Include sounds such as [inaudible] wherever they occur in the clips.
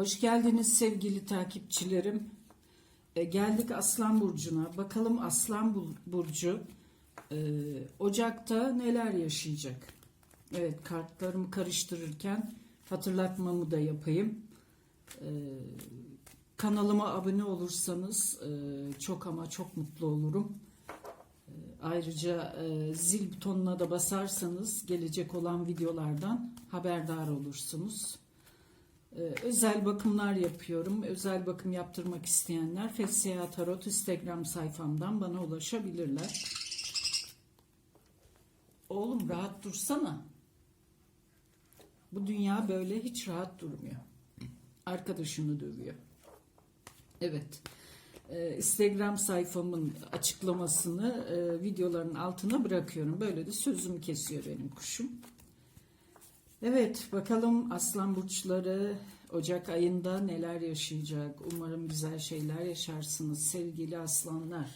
Hoş geldiniz sevgili takipçilerim. E, geldik Aslan Burcu'na. Bakalım Aslan Burcu e, Ocak'ta neler yaşayacak? Evet kartlarımı karıştırırken hatırlatmamı da yapayım. E, kanalıma abone olursanız e, çok ama çok mutlu olurum. E, ayrıca e, zil butonuna da basarsanız gelecek olan videolardan haberdar olursunuz. Ee, özel bakımlar yapıyorum. Özel bakım yaptırmak isteyenler Fesseha Tarot Instagram sayfamdan bana ulaşabilirler. Oğlum rahat dursana. Bu dünya böyle hiç rahat durmuyor. Arkadaşını dövüyor. Evet. Ee, Instagram sayfamın açıklamasını e, videoların altına bırakıyorum. Böyle de sözümü kesiyor benim kuşum. Evet bakalım aslan burçları Ocak ayında neler yaşayacak. Umarım güzel şeyler yaşarsınız sevgili aslanlar.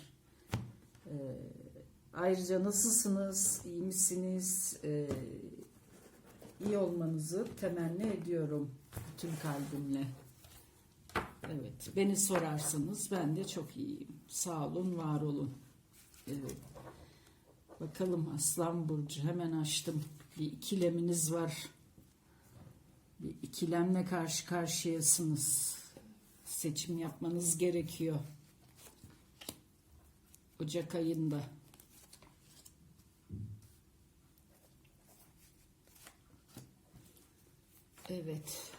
Ee, ayrıca nasılsınız? İyi misiniz? Ee, iyi olmanızı temenni ediyorum bütün kalbimle. Evet beni sorarsanız ben de çok iyiyim. Sağ olun var olun. Evet. Bakalım Aslan Burcu hemen açtım. Bir ikileminiz var. Bir ikilemle karşı karşıyasınız. Seçim yapmanız gerekiyor. Ocak ayında. Evet.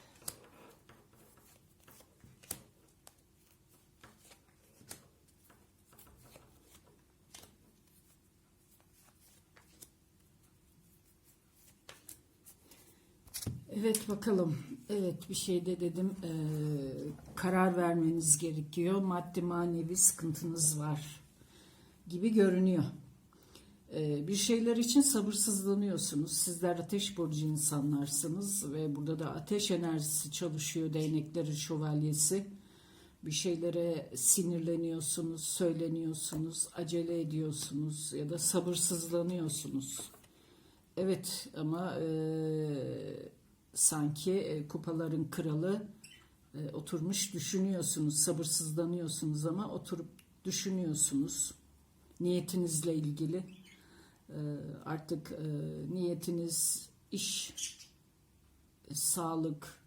Evet bakalım. Evet bir şey de dedim. Ee, karar vermeniz gerekiyor. Maddi manevi sıkıntınız var gibi görünüyor. Ee, bir şeyler için sabırsızlanıyorsunuz. Sizler ateş burcu insanlarsınız ve burada da ateş enerjisi çalışıyor. Değneklerin şövalyesi. Bir şeylere sinirleniyorsunuz, söyleniyorsunuz, acele ediyorsunuz ya da sabırsızlanıyorsunuz. Evet ama e, sanki e, kupaların kralı e, oturmuş düşünüyorsunuz, sabırsızlanıyorsunuz ama oturup düşünüyorsunuz niyetinizle ilgili. E, artık niyetiniz iş, sağlık,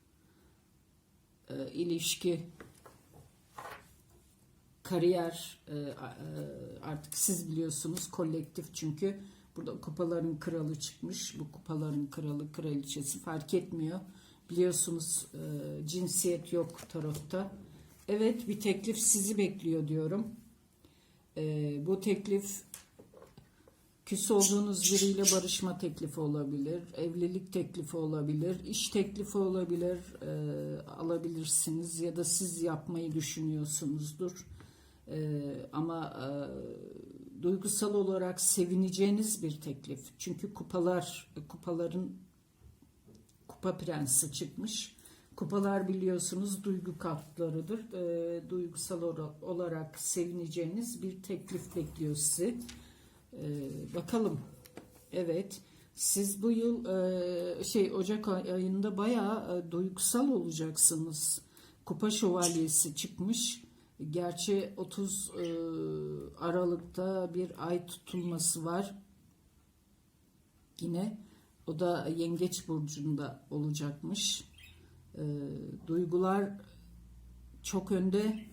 ilişki, kariyer artık siz biliyorsunuz kolektif çünkü burada kupaların kralı çıkmış. Bu kupaların kralı kraliçesi fark etmiyor. Biliyorsunuz e, cinsiyet yok tarotta. Evet bir teklif sizi bekliyor diyorum. E, bu teklif küs olduğunuz biriyle barışma teklifi olabilir, evlilik teklifi olabilir, iş teklifi olabilir, e, alabilirsiniz ya da siz yapmayı düşünüyorsunuzdur. E, ama e, duygusal olarak sevineceğiniz bir teklif. Çünkü kupalar, kupaların kupa prensi çıkmış. Kupalar biliyorsunuz duygu kartlarıdır. E, duygusal olarak sevineceğiniz bir teklif bekliyor sizi. E, bakalım. Evet. Siz bu yıl e, şey Ocak ay- ayında bayağı e, duygusal olacaksınız. Kupa şövalyesi çıkmış. Gerçi 30 e, Aralık'ta bir ay tutulması var. Yine o da Yengeç burcunda olacakmış. E, duygular çok önde.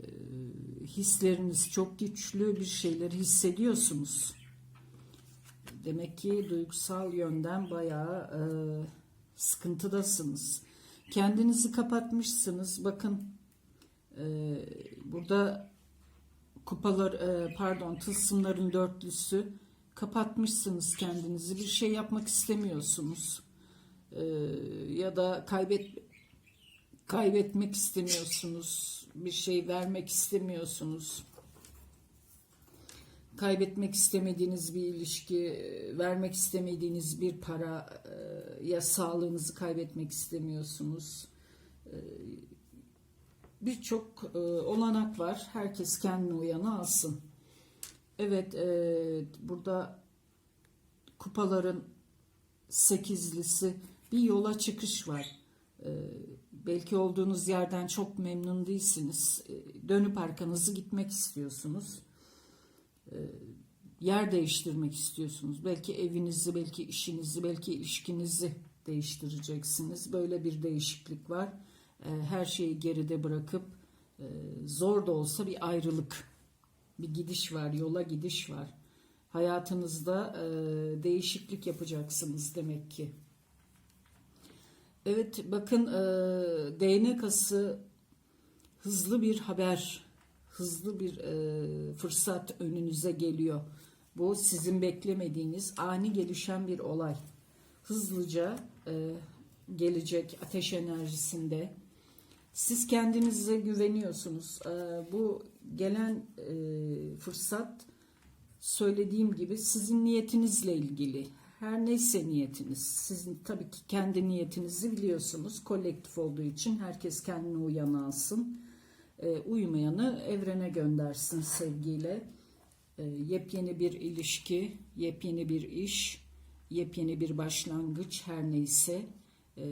E, hisleriniz çok güçlü bir şeyleri hissediyorsunuz. Demek ki duygusal yönden bayağı e, sıkıntıdasınız. Kendinizi kapatmışsınız. Bakın burada kupalar e, pardon tılsımların dörtlüsü kapatmışsınız kendinizi. Bir şey yapmak istemiyorsunuz. E, ya da kaybet kaybetmek istemiyorsunuz. Bir şey vermek istemiyorsunuz kaybetmek istemediğiniz bir ilişki, vermek istemediğiniz bir para e, ya sağlığınızı kaybetmek istemiyorsunuz. Birçok e, olanak var. Herkes kendine uyanı alsın. Evet, e, burada kupaların sekizlisi bir yola çıkış var. E, belki olduğunuz yerden çok memnun değilsiniz. E, dönüp arkanızı gitmek istiyorsunuz. E, yer değiştirmek istiyorsunuz. Belki evinizi, belki işinizi, belki ilişkinizi değiştireceksiniz. Böyle bir değişiklik var. E, her şeyi geride bırakıp e, zor da olsa bir ayrılık, bir gidiş var, yola gidiş var. Hayatınızda e, değişiklik yapacaksınız demek ki. Evet bakın DNA kası hızlı bir haber, hızlı bir fırsat önünüze geliyor. Bu sizin beklemediğiniz ani gelişen bir olay. Hızlıca gelecek ateş enerjisinde. Siz kendinize güveniyorsunuz. E, bu gelen e, fırsat söylediğim gibi sizin niyetinizle ilgili. Her neyse niyetiniz. Sizin tabii ki kendi niyetinizi biliyorsunuz. Kolektif olduğu için herkes kendine uyan alsın. E, uymayanı evrene göndersin sevgiyle. E, yepyeni bir ilişki, yepyeni bir iş, yepyeni bir başlangıç her neyse. E,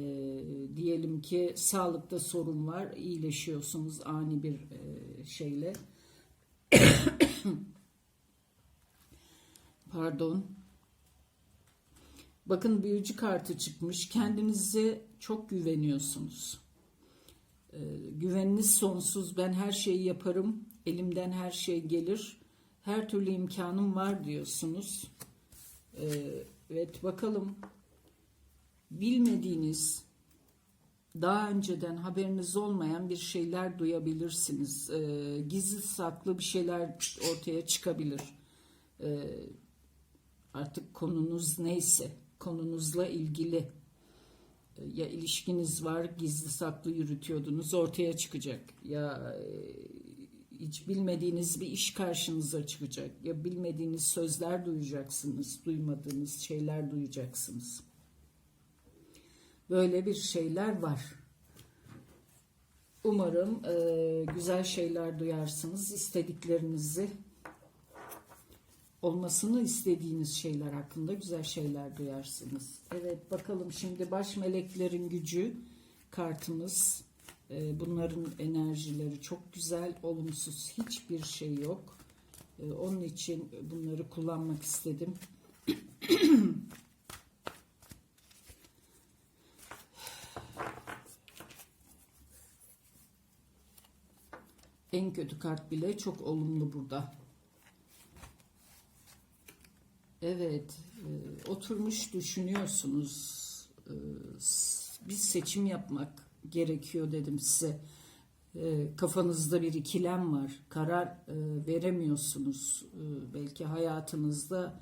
diyelim ki sağlıkta sorun var, iyileşiyorsunuz ani bir e, şeyle. [coughs] Pardon. Bakın büyücü kartı çıkmış. Kendinize çok güveniyorsunuz. Ee, güveniniz sonsuz. Ben her şeyi yaparım. Elimden her şey gelir. Her türlü imkanım var diyorsunuz. Ee, evet bakalım. Bilmediğiniz, daha önceden haberiniz olmayan bir şeyler duyabilirsiniz. Ee, gizli saklı bir şeyler ortaya çıkabilir. Ee, artık konunuz neyse konunuzla ilgili e, ya ilişkiniz var gizli saklı yürütüyordunuz ortaya çıkacak ya e, hiç bilmediğiniz bir iş karşınıza çıkacak ya bilmediğiniz sözler duyacaksınız duymadığınız şeyler duyacaksınız böyle bir şeyler var umarım e, güzel şeyler duyarsınız istediklerinizi olmasını istediğiniz şeyler hakkında güzel şeyler duyarsınız. Evet bakalım şimdi baş meleklerin gücü kartımız. Ee, bunların enerjileri çok güzel. Olumsuz hiçbir şey yok. Ee, onun için bunları kullanmak istedim. [clears throat] en kötü kart bile çok olumlu burada. Evet, e, oturmuş düşünüyorsunuz. E, bir seçim yapmak gerekiyor dedim size. E, kafanızda bir ikilem var. Karar e, veremiyorsunuz. E, belki hayatınızda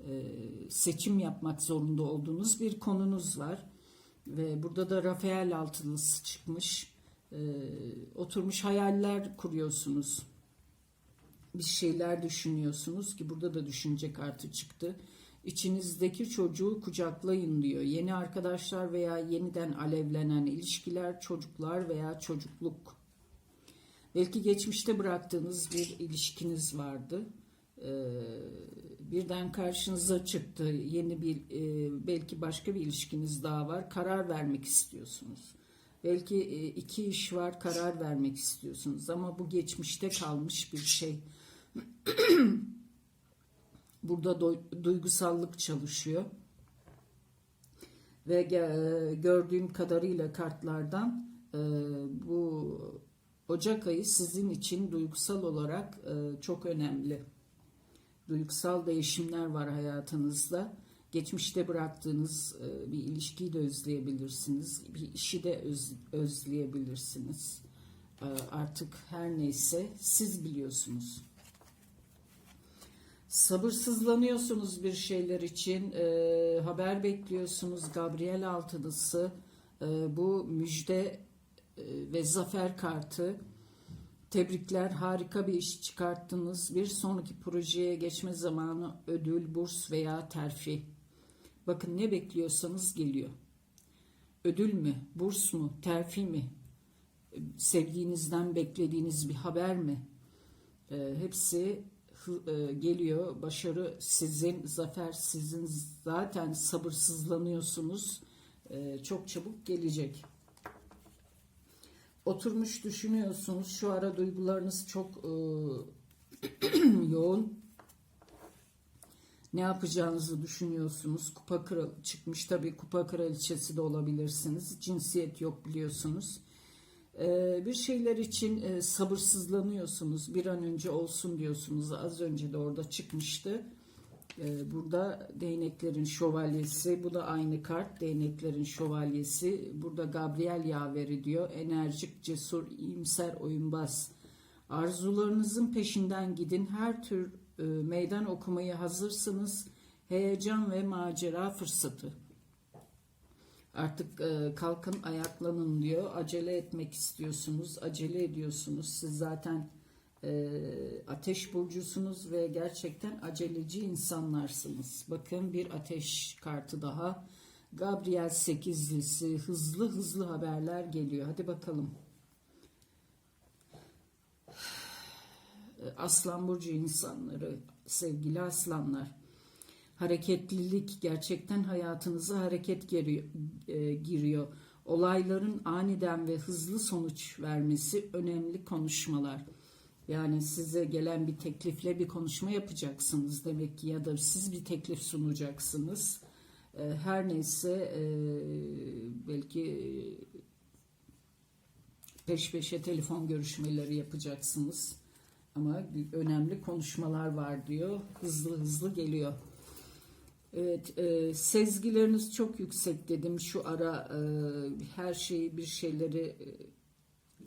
e, seçim yapmak zorunda olduğunuz bir konunuz var. Ve burada da Rafael altınız çıkmış. E, oturmuş hayaller kuruyorsunuz bir şeyler düşünüyorsunuz ki burada da düşünce kartı çıktı. İçinizdeki çocuğu kucaklayın diyor. Yeni arkadaşlar veya yeniden alevlenen ilişkiler, çocuklar veya çocukluk. Belki geçmişte bıraktığınız bir ilişkiniz vardı. Ee, birden karşınıza çıktı. Yeni bir e, belki başka bir ilişkiniz daha var. Karar vermek istiyorsunuz. Belki e, iki iş var karar vermek istiyorsunuz ama bu geçmişte kalmış bir şey [clears throat] Burada duygusallık çalışıyor. Ve gördüğüm kadarıyla kartlardan e, bu Ocak ayı sizin için duygusal olarak e, çok önemli. Duygusal değişimler var hayatınızda. Geçmişte bıraktığınız e, bir ilişkiyi de özleyebilirsiniz. Bir işi de özleyebilirsiniz. Artık her neyse siz biliyorsunuz. Sabırsızlanıyorsunuz bir şeyler için. E, haber bekliyorsunuz Gabriel altılısı e, bu müjde e, ve zafer kartı. Tebrikler harika bir iş çıkarttınız. Bir sonraki projeye geçme zamanı ödül burs veya terfi bakın ne bekliyorsanız geliyor ödül mü burs mu terfi mi sevdiğinizden beklediğiniz bir haber mi e, hepsi e, geliyor. Başarı sizin, zafer sizin. Zaten sabırsızlanıyorsunuz. E, çok çabuk gelecek. oturmuş düşünüyorsunuz. Şu ara duygularınız çok e, [clears throat] yoğun. Ne yapacağınızı düşünüyorsunuz. Kupa kral çıkmış tabii kupa kraliçesi de olabilirsiniz. Cinsiyet yok biliyorsunuz. Ee, bir şeyler için e, sabırsızlanıyorsunuz. Bir an önce olsun diyorsunuz. Az önce de orada çıkmıştı. Ee, burada değneklerin şövalyesi. Bu da aynı kart. Değneklerin şövalyesi. Burada Gabriel yaveri diyor. Enerjik, cesur, iyimser, oyunbaz. Arzularınızın peşinden gidin. Her tür meydan okumaya hazırsınız. Heyecan ve macera fırsatı. Artık e, kalkın ayaklanın diyor. Acele etmek istiyorsunuz. Acele ediyorsunuz. Siz zaten e, ateş burcusunuz ve gerçekten aceleci insanlarsınız. Bakın bir ateş kartı daha. Gabriel sekizlisi hızlı hızlı haberler geliyor. Hadi bakalım. Aslan burcu insanları, sevgili aslanlar. Hareketlilik gerçekten hayatınıza hareket giriyor, e, giriyor. Olayların aniden ve hızlı sonuç vermesi önemli konuşmalar. Yani size gelen bir teklifle bir konuşma yapacaksınız demek ki ya da siz bir teklif sunacaksınız. E, Her neyse e, belki peş peşe telefon görüşmeleri yapacaksınız. Ama önemli konuşmalar var diyor. Hızlı hızlı geliyor. Evet, e, sezgileriniz çok yüksek dedim. Şu ara e, her şeyi bir şeyleri e,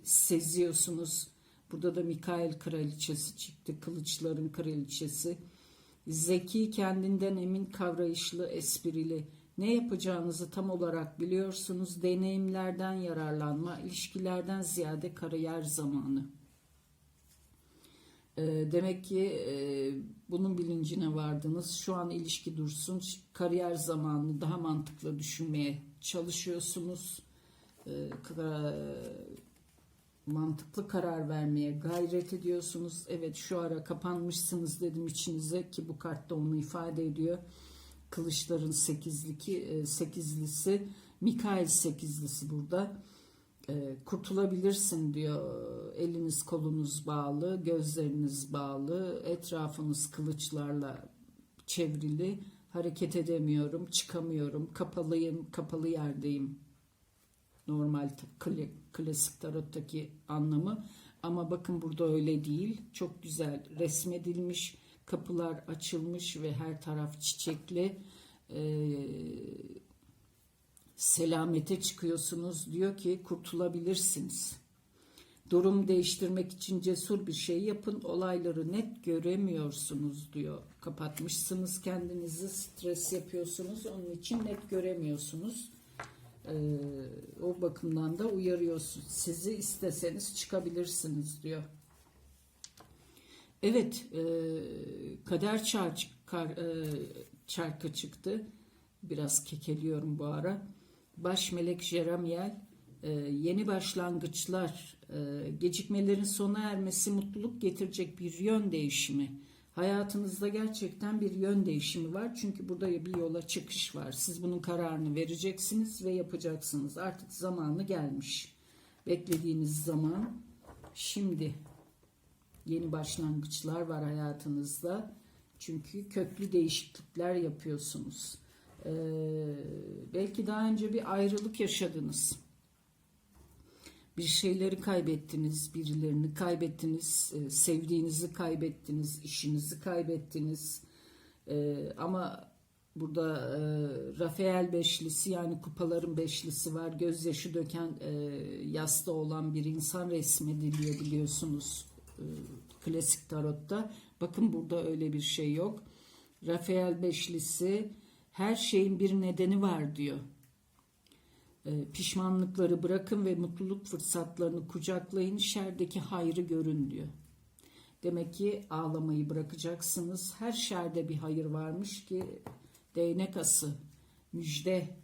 seziyorsunuz. Burada da Mikail kraliçesi çıktı. Kılıçların kraliçesi. Zeki, kendinden emin, kavrayışlı, esprili. Ne yapacağınızı tam olarak biliyorsunuz. Deneyimlerden yararlanma, ilişkilerden ziyade kariyer zamanı. E, Demek ki e, bunun bilincine vardınız. Şu an ilişki dursun. Kariyer zamanını daha mantıklı düşünmeye çalışıyorsunuz. E, kara- mantıklı karar vermeye gayret ediyorsunuz. Evet şu ara kapanmışsınız dedim içinize ki bu kartta onu ifade ediyor. Kılıçların sekizliki, e, sekizlisi, Mikail sekizlisi burada. E, kurtulabilirsin diyor. Eliniz kolunuz bağlı, gözleriniz bağlı, etrafınız kılıçlarla çevrili. Hareket edemiyorum, çıkamıyorum, kapalıyım, kapalı yerdeyim. Normal klasik tarottaki anlamı. Ama bakın burada öyle değil. Çok güzel resmedilmiş, kapılar açılmış ve her taraf çiçekli. Ee, selamete çıkıyorsunuz diyor ki kurtulabilirsiniz. Durum değiştirmek için cesur bir şey yapın. Olayları net göremiyorsunuz diyor. Kapatmışsınız kendinizi, stres yapıyorsunuz. Onun için net göremiyorsunuz. Ee, o bakımdan da uyarıyorsun. Sizi isteseniz çıkabilirsiniz diyor. Evet, e, kader çark, kar, e, çarkı çıktı. Biraz kekeliyorum bu ara. Baş melek Jeremiel, e, yeni başlangıçlar, e, gecikmelerin sona ermesi mutluluk getirecek bir yön değişimi. Hayatınızda gerçekten bir yön değişimi var. Çünkü burada bir yola çıkış var. Siz bunun kararını vereceksiniz ve yapacaksınız. Artık zamanı gelmiş. Beklediğiniz zaman şimdi yeni başlangıçlar var hayatınızda. Çünkü köklü değişiklikler yapıyorsunuz. Ee, belki daha önce bir ayrılık yaşadınız. Bir şeyleri kaybettiniz, birilerini kaybettiniz, e, sevdiğinizi kaybettiniz, işinizi kaybettiniz. E, ama burada e, Rafael beşlisi yani kupaların beşlisi var. Gözyaşı döken e, yasta olan bir insan resmediliyor biliyorsunuz klasik tarotta. Bakın burada öyle bir şey yok. Rafael beşlisi her şeyin bir nedeni var diyor. E, Pişmanlıkları bırakın ve mutluluk fırsatlarını kucaklayın, şerdeki hayrı görün diyor. Demek ki ağlamayı bırakacaksınız. Her şerde bir hayır varmış ki değnek ası, müjde,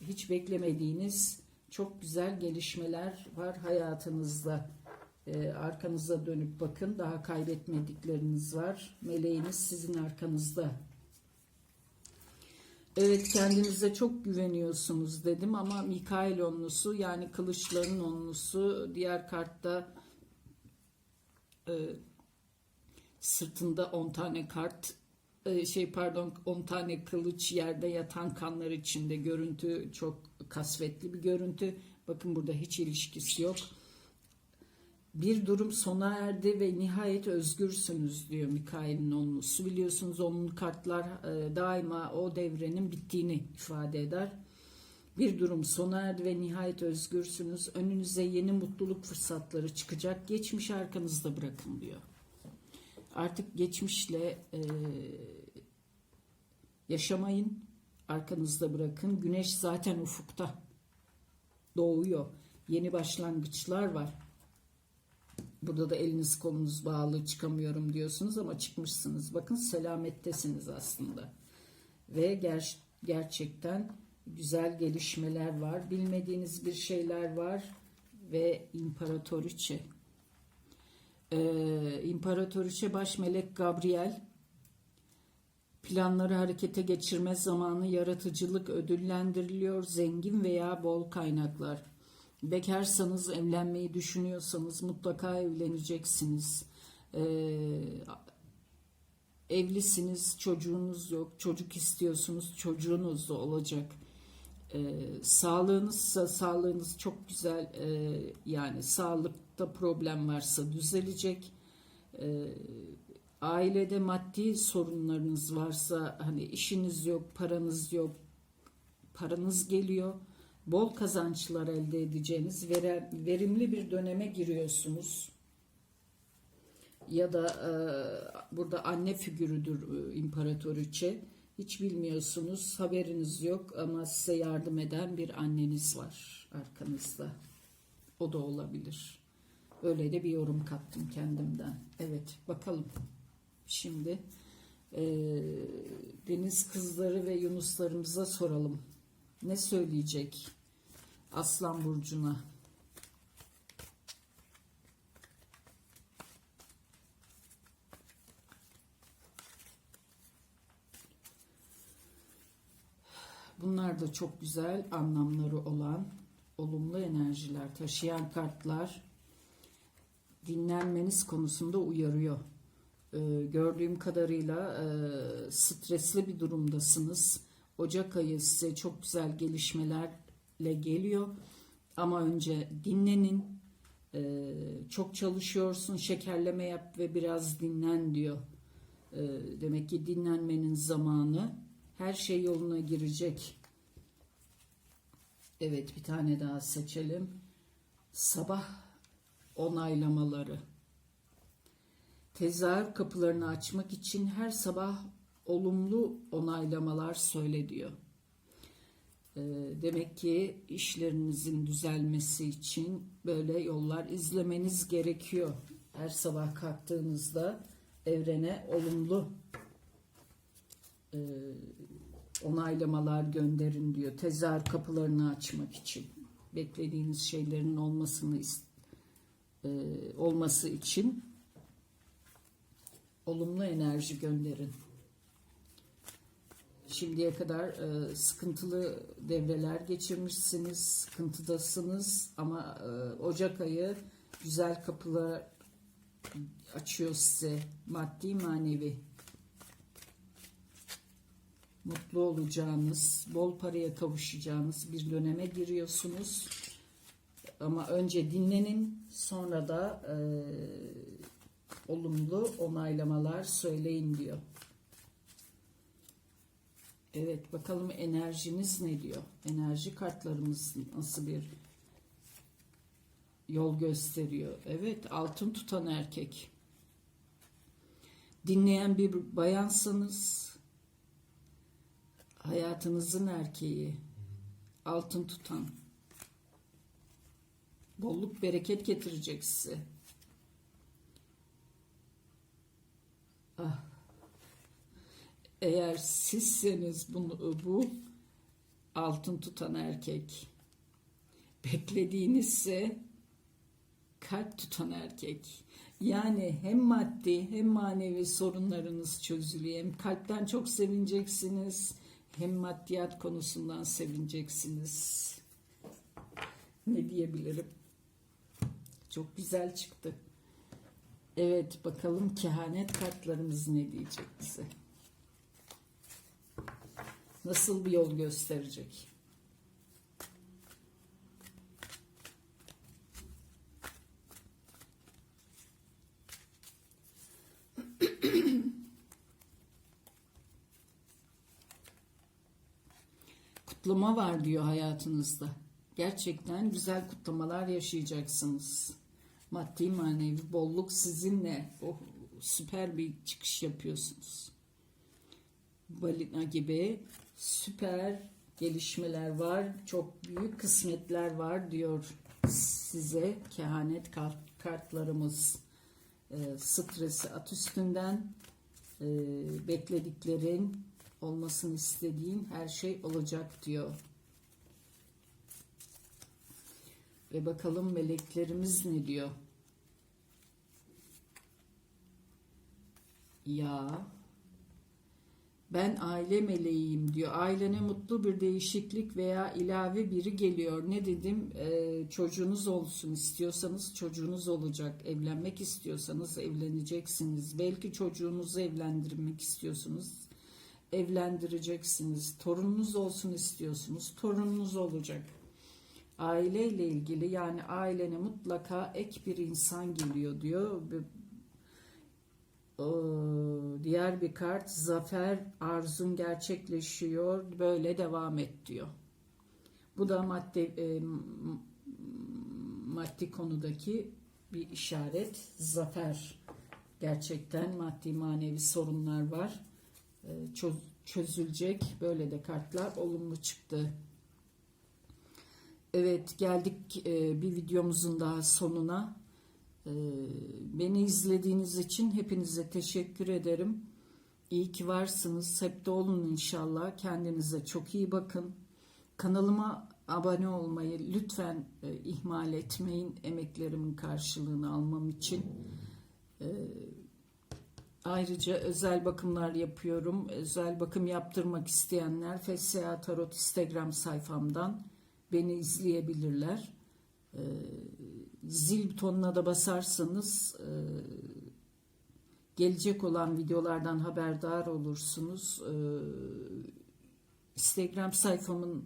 hiç beklemediğiniz çok güzel gelişmeler var hayatınızda. E, arkanıza dönüp bakın daha kaybetmedikleriniz var. Meleğiniz sizin arkanızda. Evet kendinize çok güveniyorsunuz dedim ama Mikail onlusu yani kılıçların onlusu diğer kartta e, sırtında 10 tane kart e, şey pardon 10 tane kılıç yerde yatan kanlar içinde görüntü çok kasvetli bir görüntü. Bakın burada hiç ilişkisi yok. Bir durum sona erdi ve nihayet özgürsünüz diyor Mikail'in onlusu. Biliyorsunuz onun kartlar e, daima o devrenin bittiğini ifade eder. Bir durum sona erdi ve nihayet özgürsünüz. Önünüze yeni mutluluk fırsatları çıkacak. Geçmiş arkanızda bırakın diyor. Artık geçmişle e, yaşamayın. Arkanızda bırakın. Güneş zaten ufukta doğuyor. Yeni başlangıçlar var. Burada da eliniz kolunuz bağlı çıkamıyorum diyorsunuz ama çıkmışsınız. Bakın selamettesiniz aslında. Ve ger gerçekten güzel gelişmeler var. Bilmediğiniz bir şeyler var ve imparatoriçe. Ee, imparatoriçe baş melek Gabriel planları harekete geçirme zamanı yaratıcılık ödüllendiriliyor. Zengin veya bol kaynaklar. Bekarsanız evlenmeyi düşünüyorsanız mutlaka evleneceksiniz. Ee, evlisiniz, çocuğunuz yok, çocuk istiyorsunuz, çocuğunuz da olacak. Ee, sağlığınızsa sağlığınız çok güzel, ee, yani sağlıkta problem varsa düzelecek. Ailede maddi sorunlarınız varsa, hani işiniz yok, paranız yok, paranız geliyor bol kazançlar elde edeceğiniz verimli bir döneme giriyorsunuz. Ya da e, burada anne figürüdür e, imparatoriçe. Hiç bilmiyorsunuz, haberiniz yok ama size yardım eden bir anneniz var arkanızda. O da olabilir. Öyle de bir yorum kattım kendimden. Evet, bakalım. Şimdi e, deniz kızları ve yunuslarımıza soralım. Ne söyleyecek Aslan Burcu'na? Bunlar da çok güzel anlamları olan olumlu enerjiler taşıyan kartlar dinlenmeniz konusunda uyarıyor. Ee, gördüğüm kadarıyla e, stresli bir durumdasınız Ocak ayı size çok güzel gelişmelerle geliyor. Ama önce dinlenin. Ee, çok çalışıyorsun, şekerleme yap ve biraz dinlen diyor. Ee, demek ki dinlenmenin zamanı. Her şey yoluna girecek. Evet bir tane daha seçelim. Sabah onaylamaları. Tezahür kapılarını açmak için her sabah olumlu onaylamalar söyle diyor. Ee, demek ki işlerinizin düzelmesi için böyle yollar izlemeniz gerekiyor. Her sabah kalktığınızda evrene olumlu e, onaylamalar gönderin diyor. Tezahür kapılarını açmak için. Beklediğiniz şeylerin olmasını e, olması için olumlu enerji gönderin. Şimdiye kadar e, sıkıntılı devreler geçirmişsiniz, sıkıntıdasınız ama e, Ocak ayı güzel kapılar açıyor size maddi manevi. Mutlu olacağınız, bol paraya kavuşacağınız bir döneme giriyorsunuz. Ama önce dinlenin, sonra da e, olumlu onaylamalar söyleyin diyor. Evet bakalım enerjiniz ne diyor? Enerji kartlarımız nasıl bir yol gösteriyor? Evet altın tutan erkek. Dinleyen bir bayansanız hayatınızın erkeği altın tutan bolluk bereket getirecek size. Ah eğer sizseniz bunu, bu altın tutan erkek beklediğinizse kalp tutan erkek. Yani hem maddi hem manevi sorunlarınız çözülüyor. Hem kalpten çok sevineceksiniz Hem maddiyat konusundan sevineceksiniz. Ne diyebilirim? Çok güzel çıktı. Evet bakalım kehanet kartlarımız ne diyecek bize. Nasıl bir yol gösterecek? [clears throat] kutlama var diyor hayatınızda. Gerçekten güzel kutlamalar yaşayacaksınız. Maddi manevi bolluk sizinle. Oh, süper bir çıkış yapıyorsunuz. Balina gibi süper gelişmeler var. Çok büyük kısmetler var diyor size kehanet kart, kartlarımız. E, stresi at üstünden e, beklediklerin olmasını istediğin her şey olacak diyor. Ve bakalım meleklerimiz ne diyor? Ya ben aile meleğiyim diyor. Ailene mutlu bir değişiklik veya ilave biri geliyor. Ne dedim? Ee, çocuğunuz olsun istiyorsanız çocuğunuz olacak. Evlenmek istiyorsanız evleneceksiniz. Belki çocuğunuzu evlendirmek istiyorsunuz. Evlendireceksiniz. Torununuz olsun istiyorsunuz. Torununuz olacak. Aileyle ilgili yani ailene mutlaka ek bir insan geliyor diyor. Diğer bir kart zafer arzun gerçekleşiyor böyle devam et diyor. Bu da madde e, maddi konudaki bir işaret zafer. Gerçekten maddi manevi sorunlar var. E, çöz, çözülecek böyle de kartlar olumlu çıktı. Evet geldik e, bir videomuzun daha sonuna. Ee, beni izlediğiniz için hepinize teşekkür ederim. İyi ki varsınız. Hep de olun inşallah. Kendinize çok iyi bakın. Kanalıma abone olmayı lütfen e, ihmal etmeyin. Emeklerimin karşılığını almam için. Ee, ayrıca özel bakımlar yapıyorum. Özel bakım yaptırmak isteyenler FSA Tarot Instagram sayfamdan beni izleyebilirler. Ee, zil butonuna da basarsanız e, gelecek olan videolardan haberdar olursunuz. E, Instagram sayfamın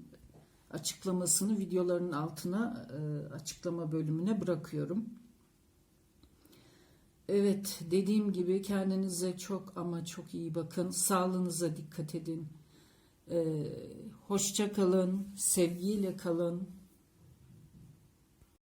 açıklamasını videoların altına e, açıklama bölümüne bırakıyorum. Evet dediğim gibi kendinize çok ama çok iyi bakın. Sağlığınıza dikkat edin. Ee, hoşça kalın, sevgiyle kalın.